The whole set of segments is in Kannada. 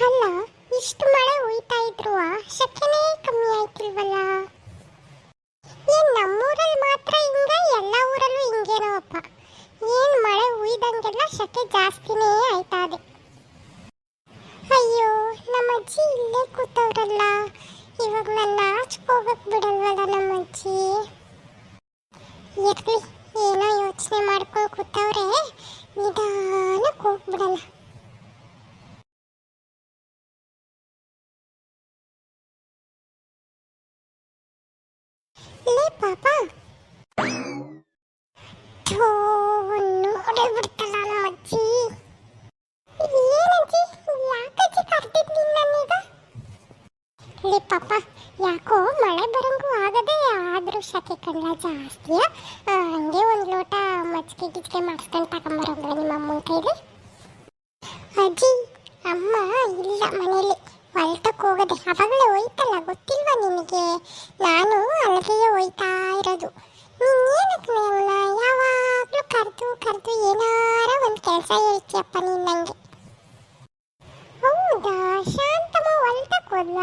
ಅಲ್ಲ ಇಷ್ಟು ಮಳೆ ಉಯ್ತಾ ಇದ್ರು ಶಕ್ತಿನೇ ಕಮ್ಮಿ ಆಯ್ತಿಲ್ವಲ್ಲ? ಏನ್ ನಮ್ಮೂರಲ್ಲಿ ಮಾತ್ರ ಹಿಂಗ, ಎಲ್ಲ ಊರಲ್ಲೂ ಹಿಂಗೇನೋ ಅಪ್ಪ. ಏನ್ ಮಳೆ ಹುಯ್ದಂಗೆಲ್ಲ ಶಕೆ ಜಾಸ್ತಿನೇ ಆಯ್ತಾ ಇದೆ ಅಯ್ಯೋ, ನಮ್ಮ ಅಜ್ಜಿ ಇಲ್ಲೇ ಕೂತವ್ರಲ್ಲ. ಇವಾಗ ನನ್ನ ಆಚೆಗೆ ಹೋಗಕ್ ಬಿಡಲ್ವಲ್ಲ ನಮ್ಮ ಅಜ್ಜಿ? ಇರ್ಲಿ, ಏನೋ ಯೋಚನೆ ಮಾಡ್ಕೊಂಡು ಕೂತವ್ರೆ ನಿಧಾನಕ್ಕೆ ಹೋಗ್ಬಿಡಲ್ಲ. ಲೇ ಪಾಪ. ಥೋ, ನೋಡೇ ಬಿಡ್ತಲ್ಲ ನಮ್ಮ ಅಜ್ಜಿ. ಏನಜ್ಜಿ ಯಾಕಜ್ಜಿ ಕರ್ದಿದ್ ನಿನ್ನೀಗ? ಲೇ ಪಾಪ ಯಾಕೋ ಮಳೆ ಬರಂಗೂ ಆಗದೆ ಆದ್ರೂ ಶಕೆ ಕಣ್ಣ ಜಾಸ್ತಿ ಆ, ಹಂಗೆ ಒಂದು ಲೋಟ ಮಜ್ಜಿಗೆ ಗಿಜ್ಗೆ ಮಾಡಿಸ್ಕೊಂಡು ತಗೊಂಬರೋಗ್ಲ ನಿಮ್ಮ ಅಮ್ಮನ ಕೈಲಿ. ಅಜ್ಜಿ ಅಮ್ಮ ಇಲ್ಲ ಮನೇಲಿ. ಹೊಲ್ಟಕ್ಕೆ ಹೋಗದೆ. ಅವಾಗಲೇ ಹೋಯ್ತಲ್ಲ ಗೊತ್ತಿಲ್ವಾ ನಿನಗೆ? ನಾನು ಅಲ್ಲಿಗೆ ಹೋಯ್ತಾ ಇರೋದು. ನೀನೇನಕ್ಕೆ ಯಾವಾಗಲೂ ಕರೆದು ಕರೆದು ಏನಾರ ಒಂದು ಕೆಲಸ ಹೇಳ್ತೀಯಪ್ಪ ನೀನು ನನಗೆ ಹೌದಾ? ಶಾಂತಮ್ಮ ಹೊಲ್ಟಕ್ಕೆ ಹೋದ್ಲ?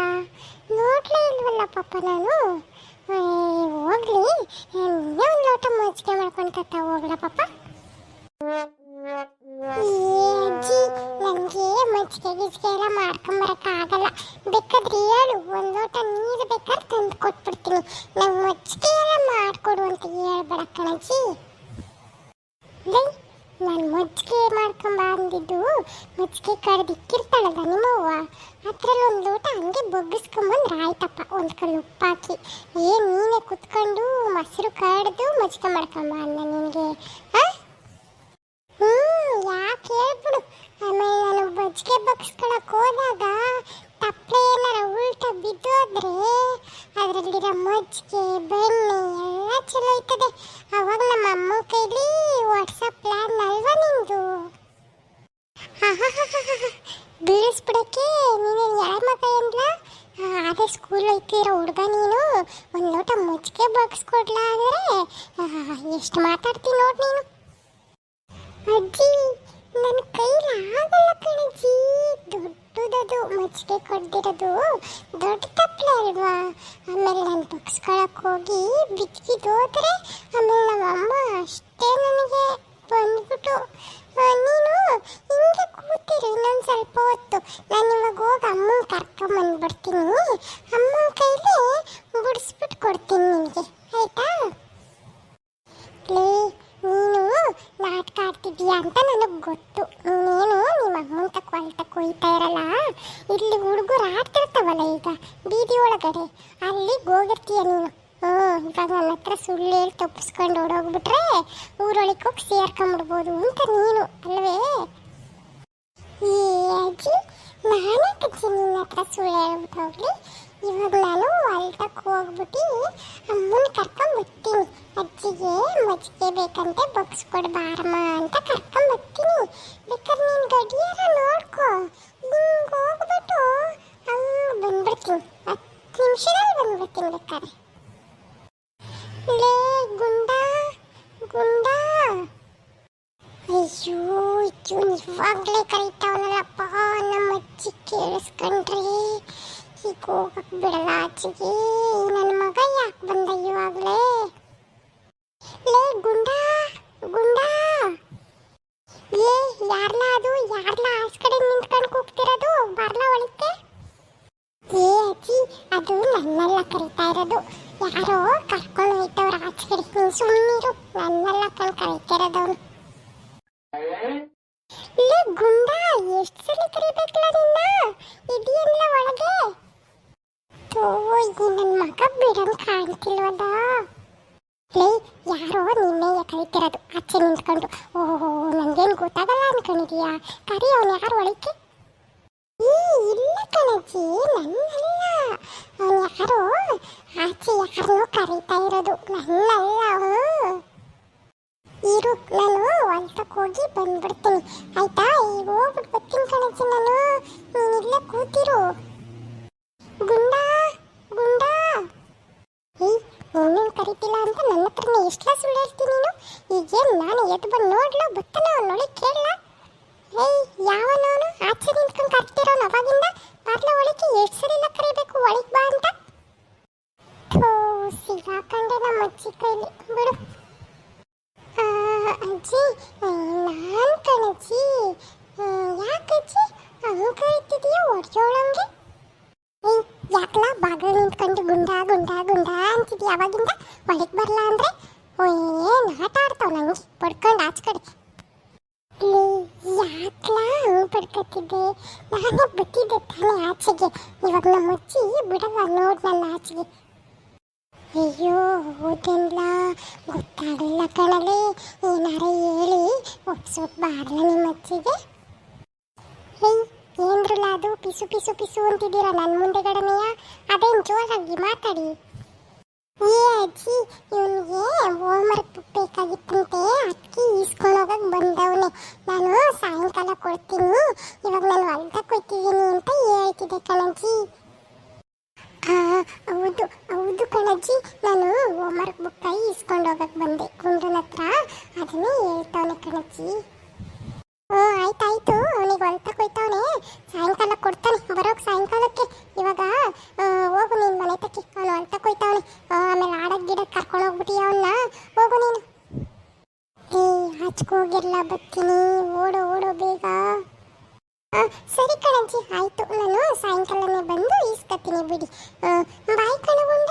ನೋಡ್ಲೇ ಇಲ್ವಲ್ಲ ಪಾಪ ನಾನು? ಹೋಗ್ಲಿ. ನೀನೇ ಒಂದು ಲೋಟ ಮಜ್ಜಿಗೆ ಮಾಡ್ಕೊಂಡು ಹೋಗ್ಲಾ ಪಾಪ? ಮಜ್ಜಿಗೆ ಗಿಜ್ಜಿಗೆ ಎಲ್ಲ ಮಾಡ್ಕೊಂಬರಕ್ಕಾಗಲ್ಲ. ಬೇಕಾದ್ರೆ ಹೇಳು, ಒಂದು ಲೋಟ ನೀರು ಬೇಕಾದ್ರೆ ತಂದು ಕೊಟ್ಬಿಡ್ತೀನಿ. ನಂಗೆ ಮಜ್ಜಿಗೆ ಎಲ್ಲ ಮಾಡಿಕೊಡು ಅಂತ ಹೇಳ್ಬೇಡ ಕಣಜಿ. ಲೈ, ನಾನು ಮಜ್ಜಿಗೆ ಮಾಡ್ಕೊಂಬ ಅಂದಿದ್ದು. ಮಜ್ಜಿಗೆ ಕಡ್ದಿಕ್ಕಿರ್ತಾಳಲ್ಲ ನಿಮ್ಮವ್ವ ಅದ್ರಲ್ಲಿ ಒಂದು ಲೋಟ ಹಂಗೆ ಬೊಗ್ಗಿಸ್ಕೊಂಬಂದ್ರೆ ಆಯ್ತಪ್ಪ. ಒಂದು ಕಡೆ ಉಪ್ಪಾಕಿ. ಏನು ನೀನೇ ಕುತ್ಕೊಂಡು ಮೊಸರು ಕಡ್ದು ಮಜ್ಜಿಗೆ ಮಾಡ್ಕೊಂಬ ಅಂದ ನಿನಗೆ, ಹಾಂ? ಹ್ಞೂ ಯಾಕೆ ಹೇಳ್ಬಿಡು. ಆಮೇಲೆ ನಾನು ಮಜ್ಜಿಗೆ ಬಗ್ಸ್ಕೊಳಕ್ ಹೋದಾಗ ತಪ್ಪಲೆ ಎಲ್ಲರ ಉಲ್ಟ ಬಿದ್ದೋದ್ರೆ ಅದರಲ್ಲಿರೋ ಮಜ್ಜಿಗೆ, ಬೆಣ್ಣೆ ಎಲ್ಲ ಚಲೋ ಇರ್ತದೆ. ಅವಾಗ ನಮ್ಮ ಅಮ್ಮ ಕೈಲಿ ವಾಟ್ಸಪ್ ಪ್ಲಾನ್ ಅಲ್ವಾ ನಿಂದು? ಬೀಳಿಸ್ಬಿಡಕ್ಕೆ ನೀನು ಯಾರ ಮಗ ಏನ್ಲ ಅದೇ ಸ್ಕೂಲ್ ಐತಿರೋ ಹುಡುಗ ನೀನು ಒಂದು ಲೋಟ ಮಜ್ಜಿಗೆ ಬಗ್ಸ್ಕೊಡ್ಲ ಅಂದರೆ ಎಷ್ಟು ಮಾತಾಡ್ತೀನಿ ನೋಡಿ ನೀನು ಅಜ್ಜಿ ನನ್ನ ಕೈಲಿ ಆಗಲ್ಲ ಕಣಜ್ಜಿ ದೊಡ್ಡದದು ಮಜ್ಜಿಗೆ ಕೊಡ್ದಿರೋದು ದೊಡ್ಡ ತಪ್ಪಲೆ ಅಲ್ವಾ? ಆಮೇಲೆ ನಾನು ಬಗ್ಸ್ಕೊಳಕ್ಕೆ ಹೋಗಿ ಬಿಚ್ಚಿದೋದ್ರೆ ಆಮೇಲೆ ನಮ್ಮ ಅಮ್ಮ ಅಷ್ಟೇ ನನಗೆ ಬಂದ್ಬಿಟ್ಟು ನೀನು ಹಿಂಗೆ ಕೂತಿರು ಇನ್ನೊಂದು ಸ್ವಲ್ಪ ಹೊತ್ತು. ನಾನು ಇವಾಗ ಹೋಗಿ ಅಮ್ಮನ ಕರ್ಕೊಂಬಂದ್ಬಿಡ್ತೀನಿ ಅಮ್ಮನ ಕೈಲಿ ಬಿಡಿಸ್ಬಿಟ್ಟು ಕೊಡ್ತೀನಿ ನಿನಗೆ ಆಯ್ತಾ ಲೇ ನೀನು ನಾಟಕ ಆಡ್ತಿದ್ದೀಯ ಅಂತ ನನಗೆ ಗೊತ್ತು ನೀನೇನು ನಿಮ್ಮ ಅಮ್ಮನ ಹೋಯ್ತಾ ಇರಲ್ಲ? ಇಲ್ಲಿ ಹುಡುಗರು ಆಡ್ತಿರ್ತಾವಲ್ಲ ಈಗ, ಬೀದಿ ಒಳಗಡೆ. ಅಲ್ಲಿ ಹೋಗಿರ್ತೀಯ ನೀನು. ಹ್ಞೂ ಇವಾಗ ನನ್ನ ಹತ್ರ ಸುಳ್ಳು ಹೇಳಿ ತಪ್ಪಿಸ್ಕೊಂಡು ಓಡೋಗ್ಬಿಟ್ರೆ ಊರೊಳಗೆ ಹೋಗಿ ಸೇರ್ಕೊಂಬಿಡ್ಬೋದು ಅಂತ ನೀನು, ಅಲ್ವೇ? ಏ, ಅಜ್ಜಿ, ನಾನೇ ಕಜ್ಜಿ ನಿನ್ನ ಹತ್ರ ಸುಳ್ಳು ಹೇಳ್ಬಿಟ್ಟು ಹೋಗ್ಲಿ. ಇವಾಗ ನಾನು ಹೊಲ್ಟಕ್ಕೆ ಹೋಗ್ಬಿಟ್ಟು ಅಮ್ಮನ ಕರ್ಕೊಂಬತ್ತೀನಿ ಅಜ್ಜಿಗೆ ಮಜ್ಜಿಗೆ ಬೇಕಂತೆ ಬಗ್ಸ್ಕೊಡ್ಬಾರಮ್ಮ ಅಂತ ಕರ್ಕೊಂಬತ್ತೀನಿ ಬೇಕಾದ್ರೆ ನೀನು ಗಡಿಯಾರ ಕರೀತಾವನಲ್ಲಪ್ಪ ನಮ್ಮ ಅಜ್ಜಿ ಕೇಳಿಸ್ಕೊಂಡ್ರಿ. ಈಗ ಹೋಗಕ್ ಬಿಡಲ್ಲ ಆಚೆಗೆ ನನ್ನ ಮಗ ಯಾಕೆ ಬಂದ ಇವಾಗಲೇ ಲೇ ಗುಂಡಾ, ಗುಂಡ. ಏ, ಯಾರ್ಲ ಅದು? ಯಾರ್ಲ? ಆಚೆ ಕಡೆ ನಿಂತ್ಕೊಂಡು ಕೂಗ್ತಿರೋದು? ಬರ್ಲ ಒಳಕ್ಕೆ? ಏ ಅಜ್ಜಿ, ಅದು ನನ್ನೆಲ್ಲ ಕರಿತಾ ಇರೋದು. ಯಾರೋ ಕರ್ಕೊಂಡು ಹೋಯ್ತವ್ರ ಆಚೆ ಕಡೆ. ಸುಮ್ಮನಿರು ನನ್ನೆಲ್ಲ ಕಣ್ ಕರಿತಿರೋದವ್ನು ಲೇ ಗುಂಡ ಎಷ್ಟು ಸಲ ಕರಿಬೇಕಲ್ಲ ನಿನ್ನ ಇದೆಯಲ್ಲ ಒಳಗೆ ತೋ ಈ ನನ್ನ ಮಗ ಬಿಡಂಗ್ ಕಾಣ್ತಿಲ್ವಲ್ಲ ಲೇ ಯಾರೋ ನಿನ್ನೆ ಕರಿತಿರೋದು ಆಚೆ ನಿಂತ್ಕೊಂಡು ಓಹೋ ನನಗೇನು ಗೊತ್ತಾಗಲ್ಲ ಅನ್ಕೊಂಡಿದೀಯಾ ಕರಿ ಅವನು ಯಾರು ಒಳಕ್ಕೆ ಈ ಇಲ್ಲ ಕಣಜ್ಜಿ ನನ್ನಲ್ಲ ಅವನು ಯಾರೋ ಆಚೆ ಯಾರನ್ನೋ ಕರೀತಾ ಇರೋದು ನನ್ನಲ್ಲ ಅವನು ಇರು ನಾನು ಹೊಲ್ತಕ್ಕೆ ಹೋಗಿ ಬಂದ್ಬಿಡ್ತೀನಿ ಆಯ್ತಾ ಈಗ ಹೋಗ್ಬಿಟ್ಟು ಬರ್ತೀನಿ ಕಣಜ್ಜಿ ನಾನು ನೀನಿಲ್ಲೇ ಕೂತಿರು ಗುಂಡ ಗುಂಡ ಏಯ್ ನೀನೇನು ಕರಿತಿಲ್ಲ ಅಂತ ನನ್ನ ಹತ್ರನೇ ಎಷ್ಟಲ ಸುಳ್ಳು ಹೇಳ್ತೀನಿ ನೀನು ಈಗೇನು ನಾನು ಎದ್ದು ಬಂದು ನೋಡ್ಲೋ ಬತ್ತನ ಅವನೊಳಗೆ ಕೇಳಲ ಏಯ್ ಯಾವನವನು ಆಚೆ ನಿಂತ್ಕೊಂಡು ಕರ್ತಿರೋನು ಅವಾಗಿಂದ ಬರ್ಲ ಒಳಕ್ಕೆ ಎಷ್ಟು ಸರಿ ಎಲ್ಲ ಕರಿಬೇಕು, ಒಳಗೆ ಬಾ ಅಂತ. ಥೋ, ಸಿಗಾಕಂಡೆ ನಮ್ಮ ಅಜ್ಜಿ ಕೈಲಿ. ಬಿಡು. ಅಜ್ಜಿ ನಾನು ಕಣಜ್ಜಿ. ಯಾಕಜ್ಜಿ ಹಂಗೆ ಕರಿತಿದೀಯ ಹೊಡ್ಯೋಳಂಗೆ ಯಾಕಲ ಬಾಗಿಲು ನಿಂತ್ಕೊಂಡು ಗುಂಡ ಗುಂಡ ಗುಂಡ ಅಂತಿದ್ಯ ಅವಾಗಿಂದ? ಒಳಗೆ ಬರಲ್ಲ ಅಂದ್ರೆ ಏನ್ ಆಟ ಆಡ್ತಾವ ನಂಗೆ ಪಡ್ಕೊಂಡು ಆಚ ಕಡೆ ಯಾಕಲ ಹಂಗೆ ಪಡ್ಕೊತಿದ್ದೆ ನಾನೇ ಬಿಟ್ಟಿದ್ದೆ ತಾನೇ ಆಚೆಗೆ. ಇವಾಗ ನಮ್ಮ ಅಜ್ಜಿ ಬಿಡಲ್ಲ ನೋಡ್ ನನ್ನ ಆಚೆಗೆ. ಅಯ್ಯೋ, ಹೋದೆಲ್ಲ? ಗೊತ್ತಾಗಲಿಲ್ಲ ಕಣಲೆ ಏನಾರ ಹೇಳಿ, ಒಪ್ಸೋಕ್ ಬಾರ್ಲ ನಿಮ್ಮ ಅಜ್ಜಿಗೆ? ಹೇಯ್ ಏನ್ರಲ್ಲ ಅದು? ಪಿಸು ಪಿಸು ಪಿಸು ಅಂತಿದ್ದೀರ ನನ್ನ ಮುಂದೆಗಡನೆಯ ಅದೇನು ಜೋರಾಗಿ ಮಾತಾಡಿ. ಅಜ್ಜಿ, ಇವನಿಗೆ ಹೋಮ್ವರ್ಕ್ ಬುಕ್ ಬೇಕಾಗಿತ್ತಂತೆ ಅದಕ್ಕೆ ಈಸ್ಕೊಂಡೋಗಕ್ಕೆ ಬಂದವನೆ. ನಾನು ಸಾಯಂಕಾಲ ಕೊಡ್ತೀನಿ. ಇವಾಗ ನಾನು ಹೊಲ್ದಕ್ಕೆ ಹೋಗ್ತಿದ್ದೀನಿ ಅಂತ ಹೇಳ್ತಿದ್ದೆ ಕಣಜ್ಜಿ. ಹೌದು ಹೌದು ಕಣಜ್ಜಿ. ನಾನು ಹೋಮ್ವರ್ಕ್ ಬುಕ್ ಈಸ್ಕೊಂಡು ಹೋಗಕ್ಕೆ ಬಂದೆ. ಗುಂಡನ ಹತ್ರ. ಅದನ್ನೇ ಹೇಳ್ತಾವನೆ ಕಣಜ್ಜಿ. ಹ್ಞೂ ಆಯ್ತಾಯ್ತು. ಅವನಿಗೆ ಹೊಲ್ದಕ್ಕೆ ಹೋಯ್ತಾವನೆ ಸಾಯಂಕಾಲ ಕೊಡ್ತಾನೆ ಬರೋಕ್ ಸಾಯಂಕಾಲಕ್ಕೆ ಇವಾಗ ಆ, ಹೋಗು ನೀನು ಮನೆ ತಕ್ಕಿ ಅವನು ಹೊಲ್ತಕ್ಕೆ ಹೋಯ್ತಾವನೆ ಆಮೇಲೆ ಆಡಕ್ ಗಿಡಕ್ಕೆ ಕರ್ಕೊಂಡು ಹೋಗ್ಬಿಟ್ಟಿ ಅವನ್ನ ಹೋಗು ನೀನು ಏ ಹಚ್ಕೋಗಿರ್ಲ ಬರ್ತೀನಿ ಓಡು ಓಡು ಬೇಗ ಆ, ಸರಿ ಕಣಜ್ಜಿ ಆಯ್ತು. ನಾನು ಸಾಯಂಕಾಲನೇ ಬಂದು ಈಸ್ಕತ್ತೀನಿ ಬಿಡಿ. ಬಾಯ್ ಕಣಗುಂಡ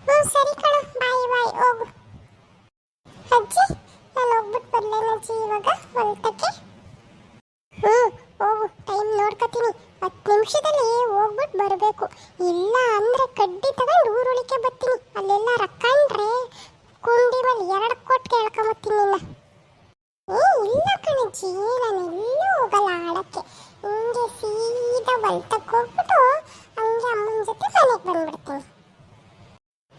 ಹ್ಞೂ, ಸರಿ ಕಣ. ಬಾಯ್ ಬಾಯ್, ಹೋಗು. ಅಜ್ಜಿ, ನಾನು ಹೋಗ್ಬಿಟ್ಟು ಬರ್ಲೇನಜ್ಜಿ ಇವಾಗ, ಹೊಲ್ತಕ್ಕೆ. ಹ್ಞೂ, ಹೋಗು. ಟೈಮ್ ನೋಡ್ಕತೀನಿ. ಹತ್ತು ನಿಮಿಷದಲ್ಲಿ ಹೋಗ್ಬಿಟ್ಟು ಬರಬೇಕು. ಇಲ್ಲ ಅಂದ್ರೆ ಕಡ್ಡಿ ತಗೊಂಡು ಊರುಳಿಕೆ ಬರ್ತೀನಿ. ಅಲ್ಲೆಲ್ಲ ರಕ್ಕಂಡ್ರೆ ಕುಂಡಿ ಮೇಲೆ ಎರಡು ಕೊಟ್ಟು ಕೇಳ್ಕೊಂಬತ್ತೀನಿ ಇಲ್ಲ ಏ, ಇಲ್ಲ ಕಣಜ್ಜಿ ಆಡಕ್ಕೆ ಹಿಂಗೆ ಸೀದಾ ಹೊಲ್ತಕ್ಕೆ ಹೋಗ್ಬಿಟ್ಟು ಹಂಗೆ ಅಮ್ಮನ ಜೊತೆ ಮನೆಗೆ ಬಂದ್ಬಿಡ್ತೀನಿ.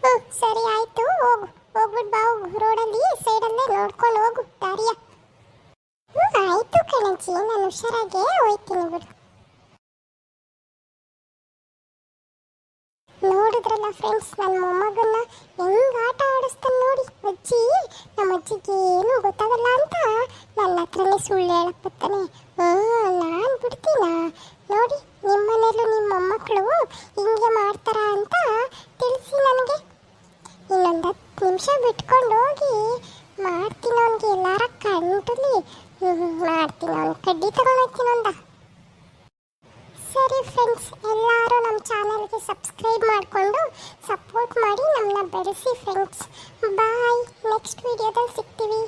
ಹ್ಞೂ ಸರಿ ಆಯಿತು, ಹೋಗು. ಹೋಗ್ಬಿಟ್ಟು ಬಾ, ಹೋಗು. ರೋಡಲ್ಲಿ, ಸೈಡಲ್ಲೇ ನೋಡ್ಕೊಂಡು ಹೋಗು. ದಾರಿಯ. ಹ್ಞೂ ಆಯಿತು ಕಣಜ್ಜಿ, ನಾನು ಹುಷಾರಾಗೇ ಹೋಯ್ತೀನಿ ಬಿಡು. ನೋಡಿದ್ರಲ್ಲ ಫ್ರೆಂಡ್ಸ್ ನನ್ನ ಮೊಮ್ಮಗನ್ನ ಹೆಂಗ್ ಆಟ ಆಡಿಸ್ತಾನೆ ನೋಡಿ, ಅಜ್ಜಿ, ನಮ್ಮ ಅಜ್ಜಿಗೆ ಏನು ಗೊತ್ತಾಗಲ್ಲ ಅಂತ ನನ್ನ ಹತ್ರನೇ ಸುಳ್ಳು ಹೇಳಕ್ ಬರ್ತಾನೆ ನಾನು ಬಿಡ್ತೀನ? ನೋಡಿ ನಿಮ್ಮ ಮನೇಲೂ ನಿಮ್ಮ ಮೊಮ್ಮಕ್ಕಳು ಹಿಂಗೆ ಮಾಡ್ತಾರ ಅಂತ ತಿಳಿಸಿ ನನಗೆ. ಇನ್ನೊಂದು ಹತ್ತು ನಿಮಿಷ ಬಿಟ್ಕೊಂಡು ಹೋಗಿ ಮಾಡ್ತೀನಿ ಅವನಿಗೆ, ಎಲ್ಲಾರ ಕಂಟಲಿ ಮಾಡ್ತೀನಿ ಅವ್ನು ಕಡ್ಡಿ ತಗೊಂಡೋಗ್ತೀನಿ ಒಂದ. ಸರಿ ಫ್ರೆಂಡ್ಸ್ ಎಲ್ಲರೂ ನಮ್ಮ ಚಾನಲ್ಗೆ ಸಬ್ಸ್ಕ್ರೈಬ್ ಮಾಡಿಕೊಂಡು ಸಪೋರ್ಟ್ ಮಾಡಿ ನಮ್ಮನ್ನ ಬೆಳೆಸಿ ಫ್ರೆಂಡ್ಸ್ ಬಾಯ್ ನೆಕ್ಸ್ಟ್ ವಿಡಿಯೋದಲ್ಲಿ ಸಿಗ್ತೀವಿ.